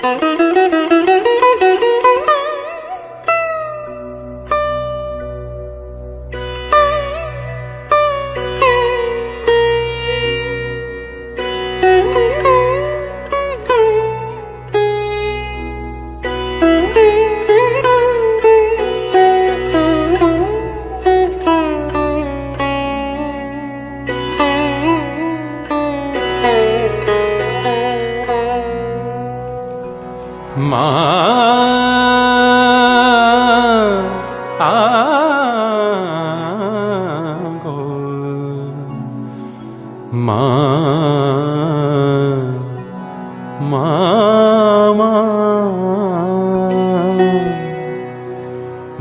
thank you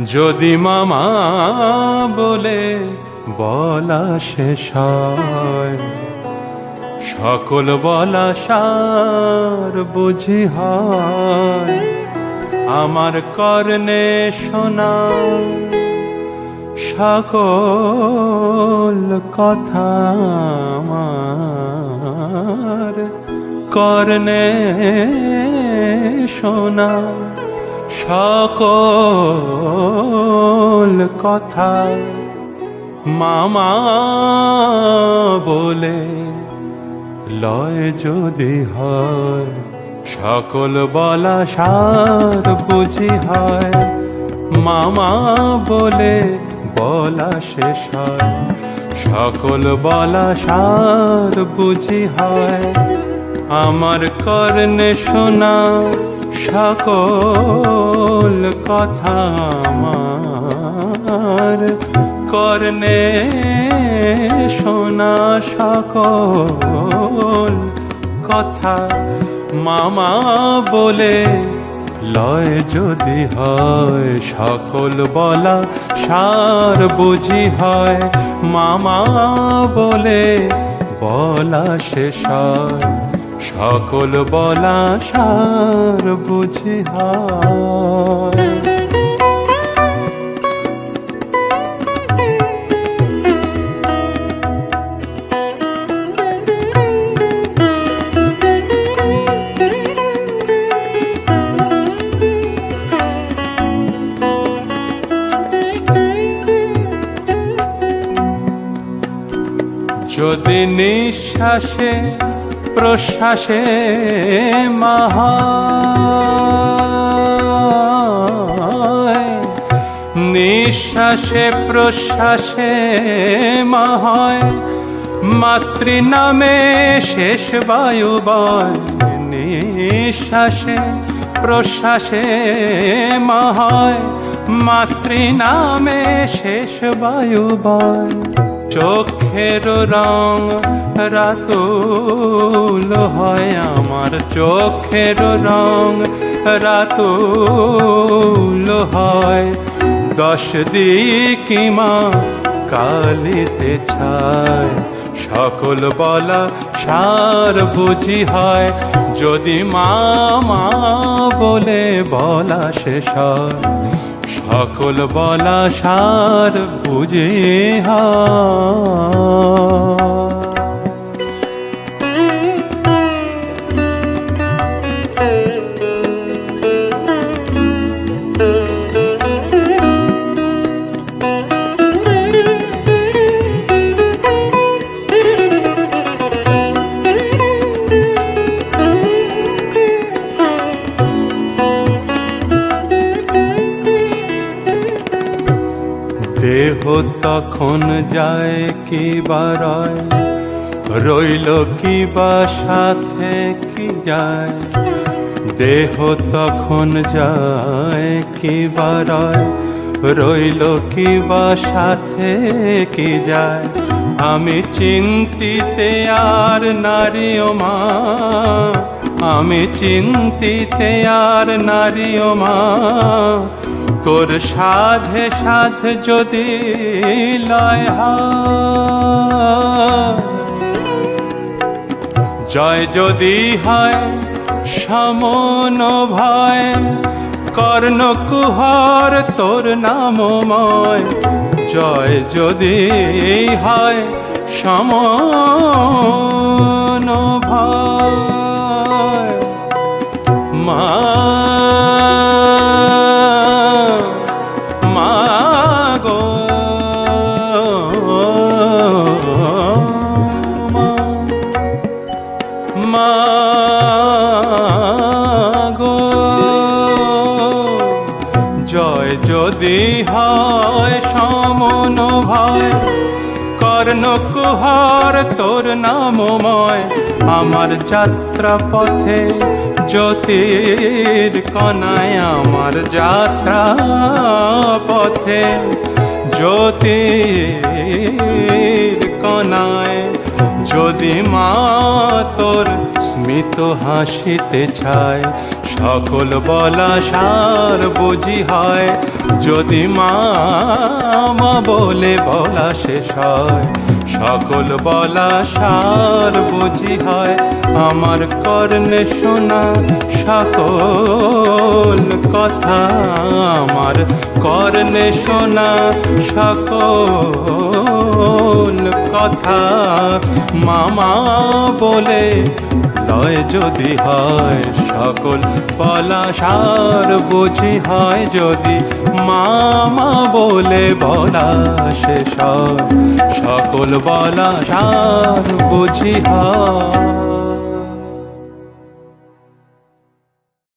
যদি মামা বলে বলা শেষ সকল বলা সার বুঝি হয়। আমার কর্ণে শোনা সকল কথা আমার। কর্ণে শোনা সকল কথা মামা বলে লয় যদি হয়, সকল বলা সার বুঝি হয়। মামা বলে বলা শেষ হয়, সকল বলা সার বুঝি হয়। আমার কর্ণে শোনা সকল কথা আমার কর্ণে শোনা সকল কথা মামা বলে, লয় যদি হয় সকল বলা সার বুঝি হয়। মামা বলে, বলা শেষ হয়। সকল বলা সার বুঝি যদি নিঃশ্বাসে প্রশ্বাসে মাহায় নিঃশ্বাসে প্রশ্বাসে মাহায় মাতৃ নামে শেষ বয় নিঃশ্বাসে প্রশ্বাসে মাহায় মাতৃ নামে শেষ বায়ু বয়। চোখের রং রাতুল হয় আমার। চোখের রং রাতুল হয়। দশ দিকিমা কালিতে ছায়। সকল বলা সার বুঝি হয়। যদি মা বলে বলা শেষ হয়। সকল বলা সার বুঝে হয় দেহ তখন যায় কি বারয় রইল কি বা সাথে কি যায়? দেহ তখন যায় কি বারয় রইল কি বা সাথে কি যায়? আমি চিন্তিতে আর নারী মা। আমি চিন্তিতে আর নারী মা। তোর সাধে সাধ যদি লয় জয় যদি হয় সমন ভয়, কর্ণ কুহর তোর নামময়। জয় যদি হয় সমন জয় যদি হয় সমন ভয় কর্ণ কুহর তোর নামময়, আমার যাত্রা পথে জ্যোতির কনায় আমার যাত্রা পথে জ্যোতির কনায় যদি মা তোর স্মিত হাসিতে ছায়, সকল বলা সার বুঝি হয়। যদি মা বলে বলা শেষ হয়, সকল বলা সার বুঝি হয়। আমার কর্ণে শোনা সকল কথা, আমার কর্ণে শোনা সকল কথা মামা বলে, লয় যদি হয় সকল পলাশার বুঝি হয় যদি। মামা বলে, বলা সে সকল বলা সার বুঝি হয়।